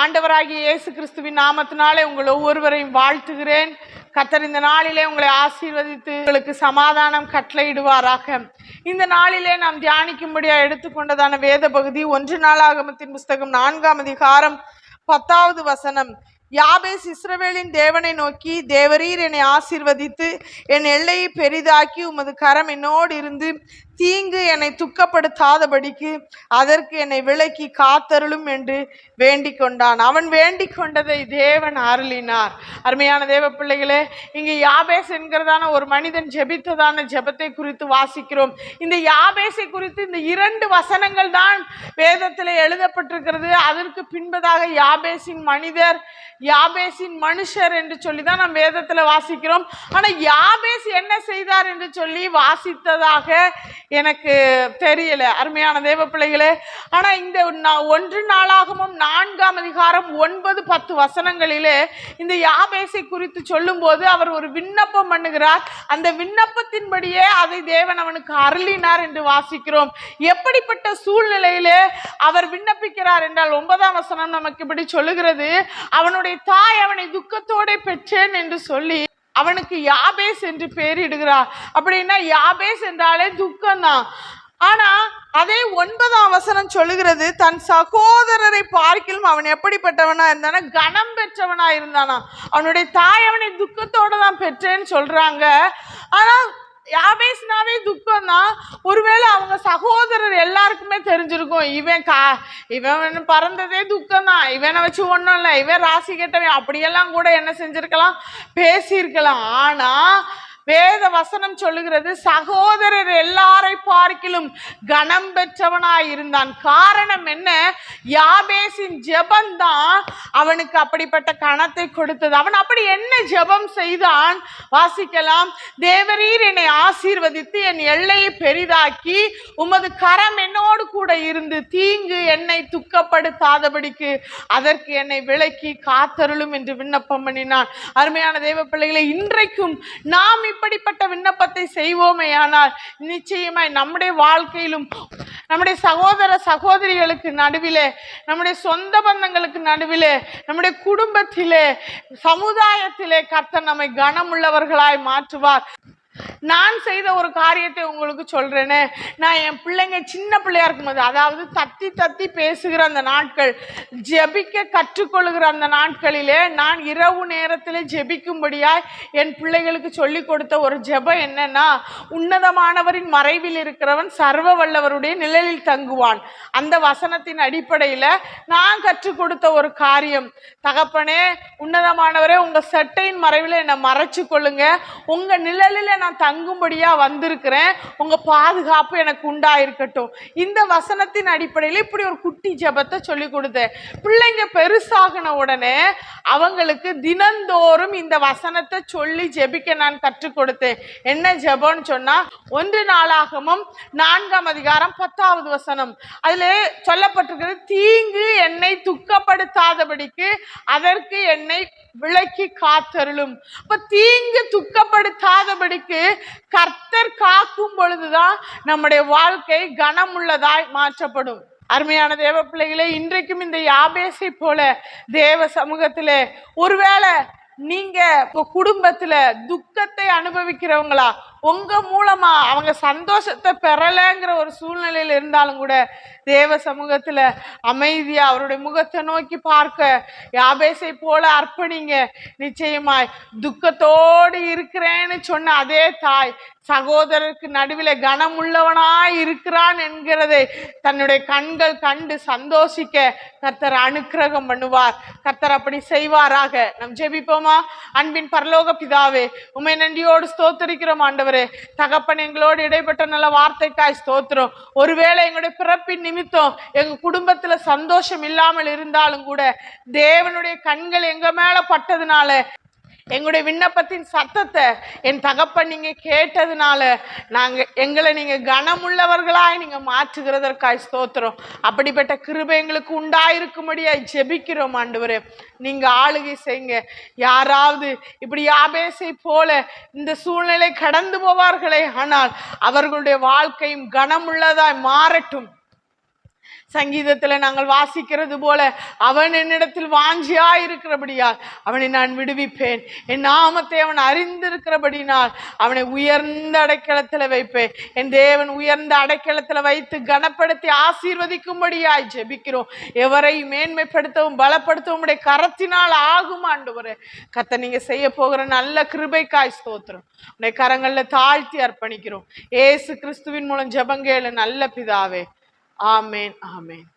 ஆண்டவராகிய இயேசு கிறிஸ்துவின் நாமத்தினாலே உங்கள் ஒவ்வொருவரையும் வாழ்த்துகிறேன். கத்தர் இந்த நாளிலே உங்களை ஆசீர்வதித்து உங்களுக்கு சமாதானம் கட்டளையிடுவாராக. இந்த நாளிலே நாம் தியானிக்கும்படியா எடுத்துக்கொண்டதான வேத பகுதி ஒன்று நாளாகமத்தின் புஸ்தகம் நான்காம் அதிகாரம் பத்தாவது வசனம். யாபேஸ் இஸ்ரவேலின் தேவனை நோக்கி தேவரீர் என்னை ஆசீர்வதித்து என் எல்லையை பெரிதாக்கி உமது கரம் என்னோடு இருந்து தீங்கு என்னை துக்கப்படுத்தாதபடிக்கு அதற்கு என்னை விலக்கி காத்தருளும் என்று வேண்டிக் கொண்டான். அவன் வேண்டிக் கொண்டதை தேவன் அருளினார். அருமையான தேவ பிள்ளைகளே இங்கே யாபேஸ் என்கிறதான ஒரு மனிதன் ஜெபித்ததான ஜெபத்தை குறித்து வாசிக்கிறோம். இந்த யாபேசை குறித்து இந்த இரண்டு வசனங்கள் தான் வேதத்தில் எழுதப்பட்டிருக்கிறது. அதற்கு பின்பதாக யாபேசின் மனிதர் யாபேசின் மனுஷர் என்று சொல்லி தான் நம் வேதத்தில் வாசிக்கிறோம். ஆனால் யாபேஸ் என்ன செய்தார் என்று சொல்லி வாசித்ததாக எனக்கு தெரியல. அருமையான தேவ பிள்ளைகளே ஆனால் இந்த ஒன்று நாளாகவும் நான்காம் அதிகாரம் ஒன்பது பத்து வசனங்களிலே இந்த யாபேசை குறித்து சொல்லும்போது அவர் ஒரு விண்ணப்பம் பண்ணுகிறார். அந்த விண்ணப்பத்தின்படியே அதை தேவன் அவனுக்கு அருளினார் என்று வாசிக்கிறோம். எப்படிப்பட்ட சூழ்நிலையிலே அவர் விண்ணப்பிக்கிறார் என்றால் ஒன்பதாம் வசனம் நமக்கு இப்படி சொல்லுகிறது. அவனுடைய தாய் அவனை துக்கத்தோட பெற்றேன் என்று சொல்லி அவனுக்கு யாபேஸ் என்று பெயரிடுகிறார். அப்படின்னா யாபேஸ் என்றாலே துக்கம்தான். ஆனா அதே ஒன்பதாம் வசனம் சொல்லுகிறது தன் சகோதரரை பார்க்கிலும் அவன் எப்படிப்பட்டவனா இருந்தானா? கனம் பெற்றவனா இருந்தானா? அவனுடைய தாய் அவனை துக்கத்தோட தான் பெற்றேன்னு சொல்றாங்க. ஆனா யாபேஸ்னாவே துக்கம் தான் ஒருவேளை அவங்க சகோதரர் இவன் கா இவன் பறந்ததே துக்கம் தான் இவனை வச்சு ஒன்றும் இல்லை. இவன் ராசி கெட்டவன். அப்படியெல்லாம் கூட என்ன செஞ்சுருக்கலாம்? பேசியிருக்கலாம். ஆனால் வேத வசனம் சொல்லுகிறது சகோதரர் எல்லாரை பார்க்கிலும் கனம் பெற்றவனாய் இருந்தான். காரணம் என்ன? யாபேசின் ஜெபந்தான் அவனுக்கு அப்படிப்பட்ட கணத்தை கொடுத்தது. அவன் அப்படி என்ன ஜெபம் செய்தான்? வாசிக்கலாம். தேவரீர் என்னை ஆசீர்வதித்து என் எல்லையை பெரிதாக்கி உமது கரம் என்னோடு கூட இருந்து தீங்கு என்னை துக்கப்படுத்தாதபடிக்கு அதற்கு என்னை விலக்கி காத்தருளும் என்று விண்ணப்பம் பண்ணினான். அருமையான தேவ பிள்ளைகளை இன்றைக்கும் நாம் இப்படிப்பட்ட விண்ணப்பத்தை செய்வோமேயானால் நிச்சயமாய் நம்முடைய வாழ்க்கையிலும் நம்முடைய சகோதர சகோதரிகளுக்கு நடுவிலே நம்முடைய சொந்த பந்தங்களுக்கு நடுவிலே நம்முடைய குடும்பத்திலே சமுதாயத்திலே கர்த்தர் நம்மை கனமுள்ளவர்களாய் மாற்றுவார். நான் செய்த ஒரு காரியத்தை உங்களுக்கு சொல்றேனே. நான் என் பிள்ளைங்க சின்ன பிள்ளையா இருக்கும்போது அதாவது தத்தி தத்தி பேசுகிற அந்த நாட்கள் ஜெபிக்க கற்றுக்கொள்கிற அந்த நாட்களிலே நான் இரவு நேரத்தில் ஜெபிக்கும்படியாய் என் பிள்ளைகளுக்கு சொல்லி கொடுத்த ஒரு ஜெபம் என்னன்னா உன்னதமானவரின் மறைவில் இருக்கிறவன் சர்வ வல்லவருடைய நிழலில் தங்குவான். அந்த வசனத்தின் அடிப்படையில் நான் கற்றுக் கொடுத்த ஒரு காரியம். தகப்பனே உன்னதமானவரே உங்க சட்டையின் மறைவில் என்னை மறைச்சு கொள்ளுங்க உங்க நிழலில் நான் தங்கும்படியா வந்திருக்கிறேன். உங்க பாதுகாப்பு எனக்கு உண்டாயிருக்கட்டும். இந்த வசனத்தின் அடிப்படையில் இப்படி ஒரு குட்டி ஜெபத்தை சொல்லி கொடுத்தேன். பிள்ளைங்க பெருசாகின உடனே அவங்களுக்கு தினந்தோறும் இந்த வசனத்தை சொல்லி ஜெபிக்க நான் கற்றுக் கொடுத்தேன். என்ன ஜெபம்னு சொன்னால் ஒன்று நாளாகமும் நான்காம் அதிகாரம் பத்தாவது வசனம். அதில் சொல்லப்பட்டிருக்கிறது தீங்கு என்னை துக்கப்படுத்தாதபடிக்கு அதற்கு என்னை விளக்கி காத்தருளும். அப்ப தீங்கு துக்கப்படுத்தாதபடிக்கு கர்த்தர் காக்கும் பொழுதுதான் நம்முடைய வாழ்க்கை கனமுள்ளதாய் மாற்றப்படும். அருமையான தேவ பிள்ளைகளே இன்றைக்கும் இந்த யாபேசை போல தேவ சமூகத்திலே ஒருவேளை நீங்க உங்க குடும்பத்துல துக்கத்தை அனுபவிக்கிறவங்களா உங்கள் மூலமா அவங்க சந்தோஷத்தை பெறலைங்கிற ஒரு சூழ்நிலையில் இருந்தாலும் கூட தேவ சமூகத்தில் அமைதியாக அவருடைய முகத்தை நோக்கி பார்க்க யாபேசை போல அர்ப்பணிங்க. நிச்சயமாய் துக்கத்தோடு இருக்கிறேன்னு சொன்ன அதே தாய் சகோதரருக்கு நடுவில் கனமுள்ளவனாய் இருக்கிறான் என்கிறதை தன்னுடைய கண்கள் கண்டு சந்தோஷிக்க கர்த்தர் அனுக்கிரகம் பண்ணுவார். கர்த்தர் அப்படி செய்வாராக. நம் ஜெபிப்போமா? அன்பின் பரலோக பிதாவே உமை நன்றியோடு ஸ்தோத்தரிக்கிறோம் ஆண்டவர். தகப்பன் எங்களோடு இடைப்பட்ட நல்ல வார்த்தைக்காய் ஸ்தோத்திரம். ஒருவேளை எங்களுடைய பிறப்பின் நிமித்தம் எங்க குடும்பத்துல சந்தோஷம் இல்லாமல் இருந்தாலும் கூட தேவனுடைய கண்கள் எங்க மேல பட்டதுனால எங்களுடைய விண்ணப்பத்தின் சத்தத்தை என் தகப்பன் நீங்கள் கேட்டதுனால நாங்கள் எங்களை நீங்கள் கனமுள்ளவர்களாய் நீங்கள் மாற்றுகிறதற்காய் ஸ்தோத்திரம். அப்படிப்பட்ட கிருபை எங்களுக்கு உண்டாயிருக்கும்படியாய் ஜெபிக்கிறோம் ஆண்டவரே. நீங்கள் ஆளுகை செய்யுங்க. யாராவது இப்படி யாபேசை போல இந்த சூழ்நிலை கடந்து போவார்களே ஆனால் அவர்களுடைய வாழ்க்கையும் கனமுள்ளதாய் மாறட்டும். சங்கீதத்துல நாங்கள் வாசிக்கிறது போல அவன் என்னிடத்தில் வாஞ்சியா இருக்கிறபடியால் அவனை நான் விடுவிப்பேன். என் நாமத்தை அவன் அறிந்திருக்கிறபடினால் அவனை உயர்ந்த அடைக்கலத்துல வைப்பேன். என் தேவன் உயர்ந்த அடைக்கலத்துல வைத்து கனப்படுத்தி ஆசீர்வதிக்கும்படியாய் ஜெபிக்கிறோம். எவரை மேன்மைப்படுத்தவும் பலப்படுத்தவும் உடைய கரத்தினால் ஆகும் ஆண்டவரே. கத்த நீங்க செய்ய போகிற நல்ல கிருபைக்காய் ஸ்தோத்திரம். உடைய கரங்கள்ல தாழ்த்தி அர்ப்பணிக்கிறோம். ஏசு கிறிஸ்துவின் மூலம் ஜெபங்கேளு நல்ல பிதாவே. ஆமேன் ஆமேன்